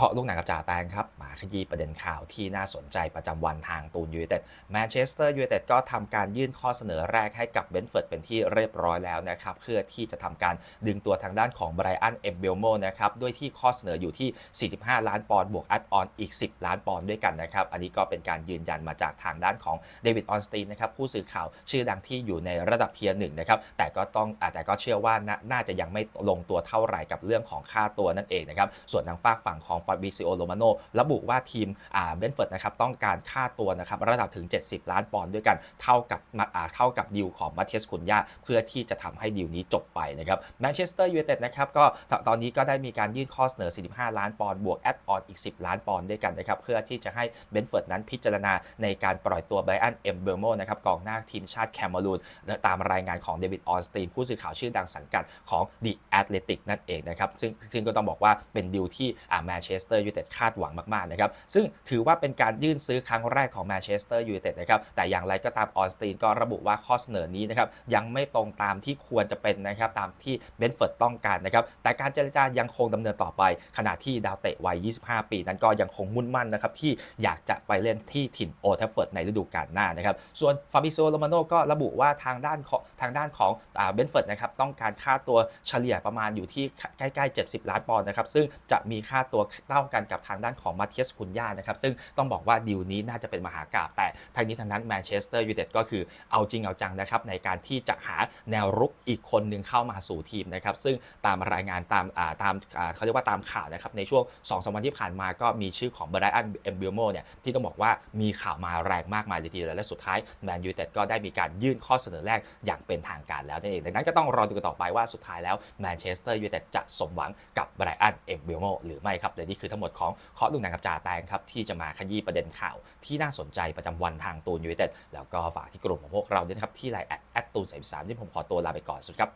เคาะลูกหนังกับจ่าแตงครับมาขยี้ประเด็นข่าวที่น่าสนใจประจำวันทางตูนยูไนเต็ดแมนเชสเตอร์ยูไนเต็ดก็ทำการยื่นข้อเสนอแรกให้กับเบนเฟิร์ดเป็นที่เรียบร้อยแล้วนะครับเพื่อที่จะทำการดึงตัวทางด้านของไบรอันเอมเบลโมนะครับด้วยที่ข้อเสนออยู่ที่ 45 ล้านปอนด์บวกแอดออนอีก 10 ล้านปอนด์ด้วยกันนะครับอันนี้ก็เป็นการยืนยันมาจากทางด้านของเดวิดออนสตีนนะครับผู้สื่อข่าวชื่อดังที่อยู่ในระดับเทียร์หนึ่งนะครับแต่ก็ต้องแต่ก็เชื่อว่านาน่าจะยังไม่ลงตัวเท่าไหร่กับเรื่องของค่าตัวนั่นเองนะครับส่วนทางฝากฝั่งของฟาบิซิโอโรมาโนระบุว่าทีมเบนเฟิร์ดนะครับต้องการค่าตัวนะครับระดับถึง 70 ล้านปอนด์ด้วยกันเท่ากับมาเท่ากับดีลของมาเทสคุนยาเพื่อที่จะทำให้ดีลนี้จบไปนะครับแมนเชสเตอร์ยูไนเต็ดนะครับก็ตอนนี้ก็ได้มีการยื่นข้อเสนอ 45 ล้านปอนด์บวกแอดออนอีก 10 ล้านปอนด์ด้วยกันนะครับเพื่อที่จะให้เบนเฟิร์ดนั้นพิจารณาในการปล่อยตัวไบรอันเอ็มเบลโมนะครับกองหน้าทีมชาติแคมเมรูนและตามรายงานของเดวิดออนสตีนผู้สื่อข่าวชื่อดังสังกัดของ The Athletic นั่นเองนะครับซึ่งซึ่งก็ต้องบอกว่าเป็นดีลที่แมนเชสเตอร์ยูไนเต็ดคาดหวังมากๆนะครับซึ่งถือว่าเป็นการยื่นซื้อครั้งแรกของแมนเชสเตอร์ยูไนเต็ดนะครับแต่อย่างไรก็ตามออสตีนก็ระบุว่าข้อเสนอนี้นะครับยังไม่ตรงตามที่ควรจะเป็นนะครับตามที่เบนฟิร์ดต้องการนะครับแต่การเจรจายังคงดำเนินต่อไป ขณะที่ดาวเตะวัย 25 ปีนั้นก็ยังคงมุ่นมั่นนะครับที่อยากจะไปเล่นที่ถิ่นโอทัฟเฟิร์ดในฤดูกาลหน้านะครับส่วนฟาบิโซโรมาโนก็ระบุว่าทางด้านของทางด้านของเบนฟิร์ดนะครับต้องการค่าตัวเฉลี่ยประมาณอยู่ที่ใกล้ๆ 70 ล้านปอนด์นะครับซึ่งจะมีค่าตัวเท่ากันกับทางด้านของมาเทียสคุนยานะครับซึ่งต้องบอกว่าดีลนี้น่าจะเป็นมหากาบแต่ทางนี้ทางนั้นแมนเชสเตอร์ยูไนเต็ดก็คือเอาจริงเอาจังนะครับในการที่จะหาแนวรุกอีกคนหนึ่งเข้ามาสู่ทีมนะครับซึ่งตามรายงานตามตามเขาเรียกว่าตามข่าวนะครับในช่วง2อสวันที่ผ่านมาก็มีชื่อของไบรอันเอมเบลโมเนี่ยที่ต้องบอกว่ามีข่าวมาแรงมากมายเลยทีเดียวและสุดท้ายแมนยูไนเต็ดก็ได้มีการยื่นข้อเสนอแรกอย่างเป็นทางการแล้วนั่นเองดังนั้นก็ต้องรอดูกันต่อไปว่าสุดท้ายแล้วแมนเชสเตอร์ยูไนเต็ดจะสมหวังกับไบรอันเอมเบลโมหรือไม่ครับและนี่คือทั้งหมดของเคาะลูกหนังกับจ่าแตงครับที่จะมาขยี้ประเด็นข่าวที่น่าสนใจประจำวันทางตูนยูไนเต็ดแล้วก็ฝากที่กลุ่มของพวกเราด้วยนะครับที่ไลน์แอดแอดตูนสามที่ผมขอตัวลาไปก่อนสุดครับ